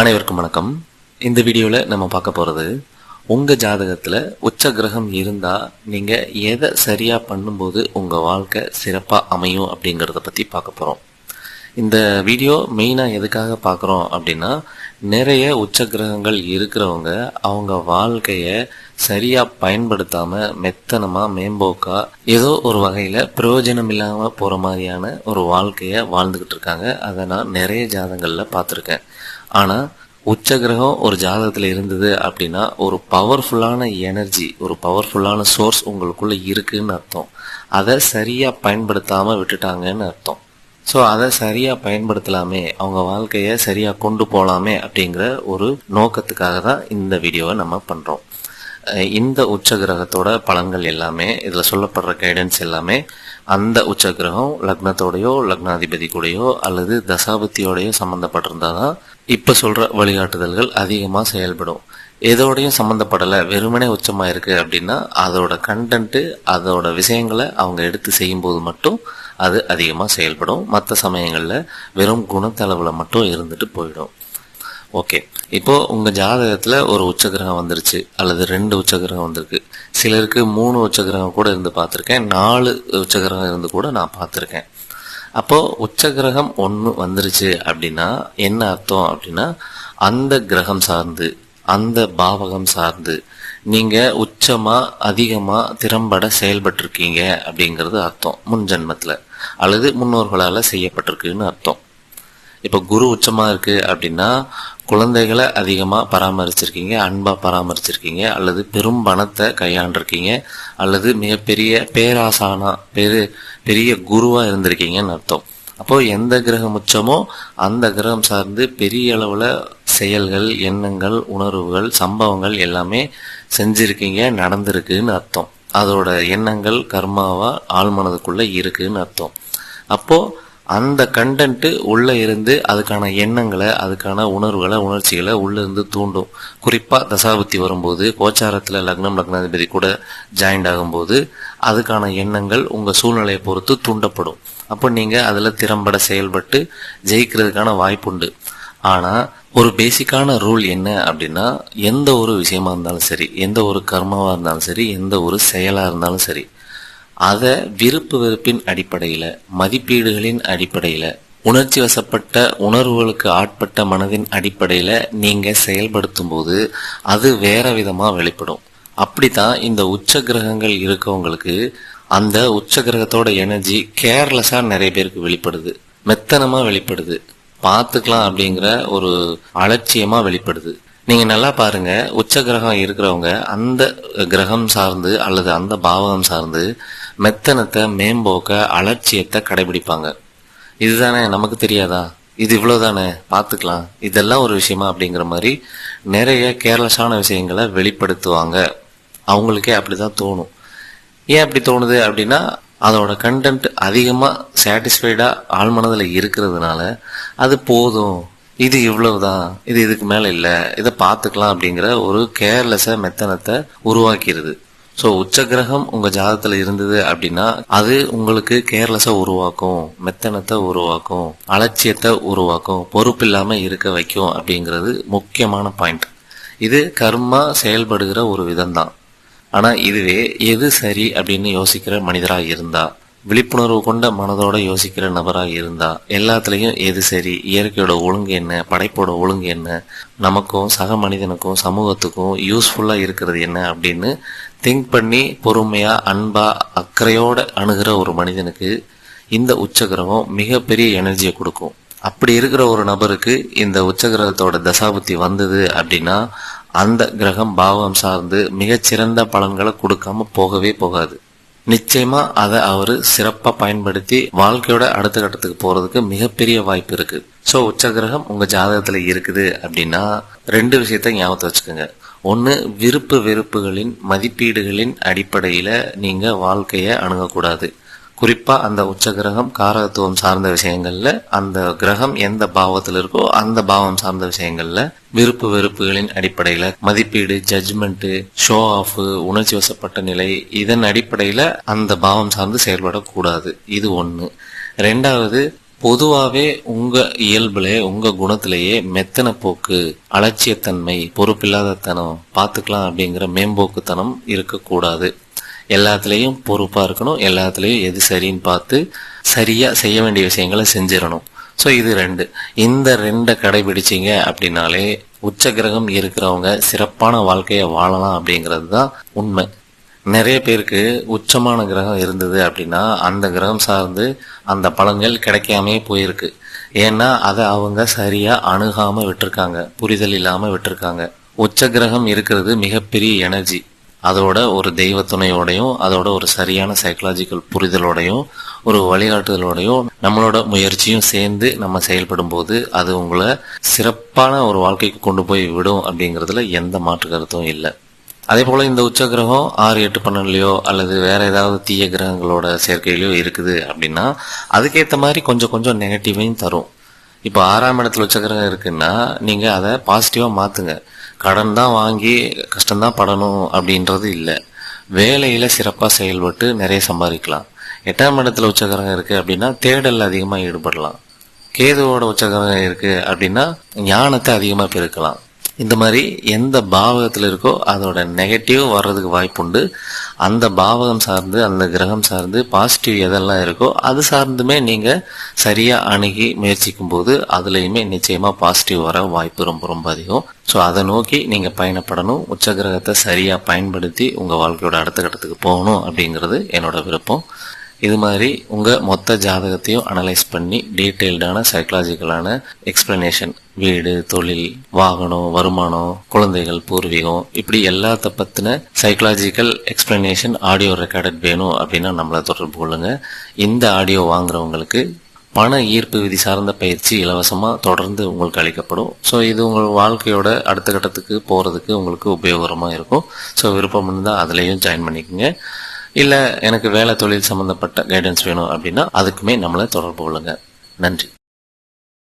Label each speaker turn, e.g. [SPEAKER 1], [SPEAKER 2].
[SPEAKER 1] அனைவருக்கும் வணக்கம். இந்த வீடியோவில் நம்ம பார்க்க போகிறது உங்கள் ஜாதகத்தில் உச்ச கிரகம் இருந்தால் நீங்கள் எதை சரியாக பண்ணும்போது உங்கள் வாழ்க்கை சிறப்பாக அமையும் அப்படிங்கிறத பற்றி பார்க்க போகிறோம் இந்த வீடியோ மெயினாக எதுக்காக பார்க்குறோம் அப்படின்னா நிறைய உச்ச கிரகங்கள் இருக்கிறவங்க அவங்க வாழ்க்கையை சரியாக பயன்படுத்தாமல் மெத்தனமாக மேம்போக்கா ஏதோ ஒரு வகையில் பிரயோஜனம் இல்லாமல் போகிற மாதிரியான ஒரு வாழ்க்கையை வாழ்ந்துக்கிட்டு இருக்காங்க. அதை நான் நிறைய ஜாதகங்களில் பார்த்துருக்கேன். ஆனால் உச்ச கிரகம் ஒரு ஜாதகத்தில் இருந்தது அப்படின்னா ஒரு பவர்ஃபுல்லான எனர்ஜி ஒரு பவர்ஃபுல்லான சோர்ஸ் உங்களுக்குள்ளே இருக்குன்னு அர்த்தம். அதை சரியாக பயன்படுத்தாமல் விட்டுட்டாங்கன்னு அர்த்தம். ஸோ அதை சரியாக பயன்படுத்தலாமே அவங்க வாழ்க்கையை சரியாக கொண்டு போகலாமே அப்படிங்கிற ஒரு நோக்கத்துக்காக தான் இந்த வீடியோவை நம்ம பண்ணுறோம் இந்த உச்ச கிரகத்தோட பலன்கள் எல்லாமே இதில் சொல்லப்படுற கைடன்ஸ் எல்லாமே அந்த உச்ச கிரகம் லக்னத்தோடையோ லக்னாதிபதி கூடயோ அல்லது தசாபத்தியோடையோ சம்மந்தப்பட்டிருந்தால் தான் இப்போ சொல்கிற வழிகாட்டுதல்கள் அதிகமாக செயல்படும். எதோடையும் சம்மந்தப்படலை வெறுமனே உச்சமாக இருக்குது அப்படின்னா அதோட கண்டென்ட்டு அதோட விஷயங்களை அவங்க எடுத்து செய்யும்போது மட்டும் அது அதிகமாக செயல்படும். மற்ற சமயங்களில் வெறும் குணத்தளவில் மட்டும் இருந்துட்டு போயிடும். ஓகே. இப்போ உங்கள் ஜாதகத்தில் ஒரு உச்சகிரகம் வந்துருச்சு அல்லது ரெண்டு உச்சகிரகம் வந்திருக்கு. சிலருக்கு மூணு உச்சகிரகம் கூட இருந்து பார்த்துருக்கேன் நாலு உச்சகிரகம் இருந்து கூட நான் பார்த்துருக்கேன். அப்போ உச்சகிரகம் ஒன்று வந்துருச்சு அப்படின்னா என்ன அர்த்தம் அப்படின்னா அந்த கிரகம் சார்ந்து அந்த பாவகம் சார்ந்து நீங்க உச்சமா அதிகமா திறம்பட செயல்பட்டிருக்கீங்க அப்படிங்கிறது அர்த்தம் முன் ஜென்மத்தில். அல்லது முன்னோர்களால் செய்யப்பட்டிருக்குன்னு அர்த்தம். இப்போ குரு உச்சமா இருக்கு அப்படின்னா குழந்தைகளை அதிகமாக பராமரிச்சிருக்கீங்க அன்பாக பராமரிச்சிருக்கீங்க அல்லது பெரும் பணத்தை கையாண்டிருக்கீங்க அல்லது மிகப்பெரிய பேராசானா பெரு பெரிய குருவாக இருந்திருக்கீங்கன்னு அர்த்தம். அப்போ எந்த கிரகம் உச்சமோ அந்த கிரகம் சார்ந்து பெரிய அளவில் செயல்கள் எண்ணங்கள் உணர்வுகள் சம்பவங்கள் எல்லாமே செஞ்சிருக்கீங்க நடந்திருக்குன்னு அர்த்தம். அதோட எண்ணங்கள் கர்மாவா ஆழ்மனதுக்குள்ள இருக்குன்னு அர்த்தம். அப்போது அந்த கண்டென்ட்டு உள்ளே இருந்து அதுக்கான எண்ணங்களை அதுக்கான உணர்வுகளை உணர்ச்சிகளை உள்ளே இருந்து தூண்டும். குறிப்பாக தசாபுத்தி வரும்போது கோச்சாரத்தில் லக்னம் லக்னாதிபதி கூட ஜாயிண்ட் ஆகும்போது அதுக்கான எண்ணங்கள் உங்கள் சூழ்நிலையை பொறுத்து தூண்டப்படும். அப்போ நீங்கள் அதில் திறம்பட செயல்பட்டு ஜெயிக்கிறதுக்கான வாய்ப்புண்டு ஆனால் ஒரு பேசிக்கான ரூல் என்ன அப்படின்னா எந்த ஒரு விஷயமா இருந்தாலும் சரி எந்த ஒரு கர்மமாக இருந்தாலும் சரி எந்த ஒரு செயலாக இருந்தாலும் சரி அதை விருப்பு வெறுப்பின் அடிப்படையில் மதிப்பீடுகளின் அடிப்படையில் உணர்ச்சி வசப்பட்ட உணர்வுகளுக்கு ஆட்பட்ட மனதின் அடிப்படையில் நீங்கள் செயல்படுத்தும் போது அது வேற விதமாக வெளிப்படும். அப்படித்தான் இந்த உச்ச கிரகங்கள் இருக்கவங்களுக்கு அந்த உச்ச கிரகத்தோட எனர்ஜி கேர்லெஸ்ஸாக நிறைய பேருக்கு வெளிப்படுது. மெத்தனமாக வெளிப்படுது. பார்த்துக்கலாம் அப்படிங்கிற ஒரு அலட்சியமாக வெளிப்படுது. நீங்கள் நல்லா பாருங்கள் உச்ச கிரகம் இருக்கிறவங்க அந்த கிரகம் சார்ந்து அல்லது அந்த பாவகம் சார்ந்து மெத்தனத்தை மேம்போக்க அலட்சியத்தை கடைபிடிப்பாங்க. இதுதானே? நமக்கு தெரியாதா? இது இவ்வளோதானே பார்த்துக்கலாம். இதெல்லாம் ஒரு விஷயமா அப்படிங்கிற மாதிரி நிறைய கேர்லெஸ்ஸான விஷயங்களை வெளிப்படுத்துவாங்க. அவங்களுக்கே அப்படிதான் தோணும். ஏன் அப்படி தோணுது அப்படின்னா அதோட கண்டென்ட் அதிகமாக சாட்டிஸ்ஃபைடாக ஆழ்மனதில் இருக்கிறதுனால அது போதும். இது இவ்வளவுதான் இது இதுக்கு மேல இல்ல இதை பார்த்துக்கலாம் அப்படிங்கிற ஒரு கேர்லெஸ்ஸ மெத்தனத்தை உருவாக்கிடுது ஸோ உச்ச கிரகம் உங்க ஜாதகத்துல இருந்தது அப்படின்னா அது உங்களுக்கு கேர்லெஸ்ஸா உருவாக்கும் மெத்தனத்தை உருவாக்கும் அலட்சியத்தை உருவாக்கும் பொறுப்பு இல்லாம இருக்க வைக்கும் அப்படிங்கிறது முக்கியமான பாயிண்ட் இது கர்மா செயல்படுகிற ஒரு விதம்தான். ஆனா இதுவே எது சரி அப்படின்னு யோசிக்கிற மனிதராக இருந்தா விழிப்புணர்வு கொண்ட மனதோட யோசிக்கிற நபராக இருந்தா எல்லாத்துலேயும் எது சரி? இயற்கையோட ஒழுங்கு என்ன? படைப்போட ஒழுங்கு என்ன? நமக்கும் சக மனிதனுக்கும் சமூகத்துக்கும் யூஸ்ஃபுல்லாக இருக்கிறது என்ன அப்படின்னு திங்க் பண்ணி பொறுமையாக அன்பாக அக்கறையோடு அணுகிற ஒரு மனிதனுக்கு இந்த உச்சகிரகம் மிகப்பெரிய எனர்ஜியை கொடுக்கும். அப்படி இருக்கிற ஒரு நபருக்கு இந்த உச்சகிரகத்தோட தசாபுத்தி வந்தது அப்படின்னா அந்த கிரகம் பாவம் சார்ந்து மிகச்சிறந்த பலன்களை கொடுக்காம போகவே போகாது. நிச்சயமா அதை அவரு சிறப்பா பயன்படுத்தி வாழ்க்கையோட அடுத்த கட்டத்துக்கு போறதுக்கு மிகப்பெரிய வாய்ப்பு இருக்கு. சோ உச்ச கிரகம் உங்க ஜாதகத்துல இருக்குது அப்படின்னா ரெண்டு விஷயத்த ஞாபகத்தை வச்சுக்கோங்க. ஒன்னு விருப்பு வெறுப்புகளின் மதிப்பீடுகளின் அடிப்படையில நீங்க வாழ்க்கைய அணுகக்கூடாது. குறிப்பா அந்த உச்ச கிரகம் காரகத்துவம் சார்ந்த விஷயங்கள்ல அந்த கிரகம் எந்த பாவத்தில் இருக்கோ அந்த பாவம் சார்ந்த விஷயங்கள்ல விருப்பு வெறுப்புகளின் அடிப்படையில மதிப்பீடு ஜட்ஜ்மெண்ட் ஷோ ஆஃப் உணர்ச்சி வசப்பட்ட நிலை இதன் அடிப்படையில அந்த பாவம் சார்ந்து செயல்படக்கூடாது. இது ஒண்ணு. ரெண்டாவது பொதுவாவே உங்க இயல்புலே உங்க குணத்திலேயே மெத்தன போக்கு அலட்சியத்தன்மை பொறுப்பில்லாத தனம் பார்த்துக்கலாம் அப்படிங்கிற மேம்போக்குத்தனம் இருக்கக்கூடாது. எல்லாத்துலேயும் பொறுப்பாக இருக்கணும். எல்லாத்துலேயும் எது சரின்னு பார்த்து சரியாக செய்ய வேண்டிய விஷயங்களை செஞ்சிடணும். ஸோ இது ரெண்டு. இந்த ரெண்டை கடைபிடிச்சிங்க அப்படின்னாலே உச்ச கிரகம் இருக்கிறவங்க சிறப்பான வாழ்க்கையை வாழலாம் அப்படிங்கிறது தான் உண்மை. நிறைய பேருக்கு உச்சமான கிரகம் இருந்தது அப்படின்னா அந்த கிரகம் சார்ந்து அந்த பலன்கள் கிடைக்காமே போயிருக்கு. ஏன்னா அதை அவங்க சரியாக அணுகாமல் விட்டுருக்காங்க. புரிதல் இல்லாமல் விட்டுருக்காங்க. உச்ச கிரகம் இருக்கிறது மிகப்பெரிய எனர்ஜி. அதோட ஒரு தெய்வ துணையோடையும் அதோட ஒரு சரியான சைக்கலாஜிக்கல் புரிதலோடையும் ஒரு வழிகாட்டுதலோடையும் நம்மளோட முயற்சியும் சேர்ந்து நம்ம செயல்படும் போது அது உங்களை சிறப்பான ஒரு வாழ்க்கைக்கு கொண்டு போய் விடும் அப்படிங்கிறதுல எந்த மாற்று கருத்தும் இல்லை. அதே போல இந்த உச்ச கிரகம் ஆறு எட்டு பன்னெண்டுலயோ அல்லது வேற ஏதாவது தீய கிரகங்களோட சேர்க்கையிலயோ இருக்குது அப்படின்னா அதுக்கேற்ற மாதிரி கொஞ்சம் கொஞ்சம் நெகட்டிவையும் தரும். இப்போ ஆறாம் இடத்துல உச்ச கிரகம் இருக்குன்னா நீங்க அதை பாசிட்டிவா மாத்துங்க. கடன் தான் வாங்கி கஷ்டம்தான் படணும் அப்படின்றது இல்லை. வேலையில் சிறப்பாக செயல்பட்டு நிறைய சம்பாதிக்கலாம். எட்டாம் இடத்துல உச்சகரகம் இருக்குது அப்படின்னா தேடல் அதிகமாக ஈடுபடலாம். கேதுவோட உச்சகரகம் இருக்குது அப்படின்னா ஞானத்தை அதிகமாக பெருக்கலாம். இந்த மாதிரி எந்த பாவகத்தில் இருக்கோ அதோட நெகட்டிவ் வர்றதுக்கு வாய்ப்புண்டு. அந்த பாவகம் சார்ந்து அந்த கிரகம் சார்ந்து பாசிட்டிவ் எதெல்லாம் இருக்கோ அது சார்ந்துமே நீங்கள் சரியாக அணுகி முயற்சிக்கும் போது அதுலேயுமே நிச்சயமாக பாசிட்டிவ் வர வாய்ப்பு ரொம்ப ரொம்ப அதிகம். ஸோ அதை நோக்கி நீங்கள் பயணப்படணும். உச்ச கிரகத்தை சரியாக பயன்படுத்தி உங்கள் வாழ்க்கையோட அடுத்த கட்டத்துக்கு போகணும் அப்படிங்கிறது என்னோட விருப்பம். இது மாதிரி உங்க மொத்த ஜாதகத்தையும் அனலைஸ் பண்ணி டீட்டெயில்டான சைக்கலாஜிக்கலான எக்ஸ்பிளனேஷன் வீடு தொழில் வாகனம் வருமானம் குழந்தைகள் பூர்வீகம் இப்படி எல்லாத்த பத்தின சைக்கலாஜிக்கல் எக்ஸ்பிளனேஷன் ஆடியோ ரெக்கார்டட் வேணும் அப்படின்னா நம்மளை தொடர்பு கொள்ளுங்க. இந்த ஆடியோ வாங்குறவங்களுக்கு பண ஈர்ப்பு விதி சார்ந்த பயிற்சி இலவசமாக தொடர்ந்து உங்களுக்கு அளிக்கப்படும். ஸோ இது உங்கள் வாழ்க்கையோட அடுத்த கட்டத்துக்கு போகிறதுக்கு உங்களுக்கு உபயோகரமாக இருக்கும். ஸோ விருப்பம் இருந்தால் அதுலேயும் ஜாயின் பண்ணிக்கோங்க. இல்லை எனக்கு வேலை தொழில் சம்மந்தப்பட்ட கைடன்ஸ் வேணும் அப்படின்னா அதுக்குமே நம்மளை தொடர்பு கொள்ளுங்க. நன்றி.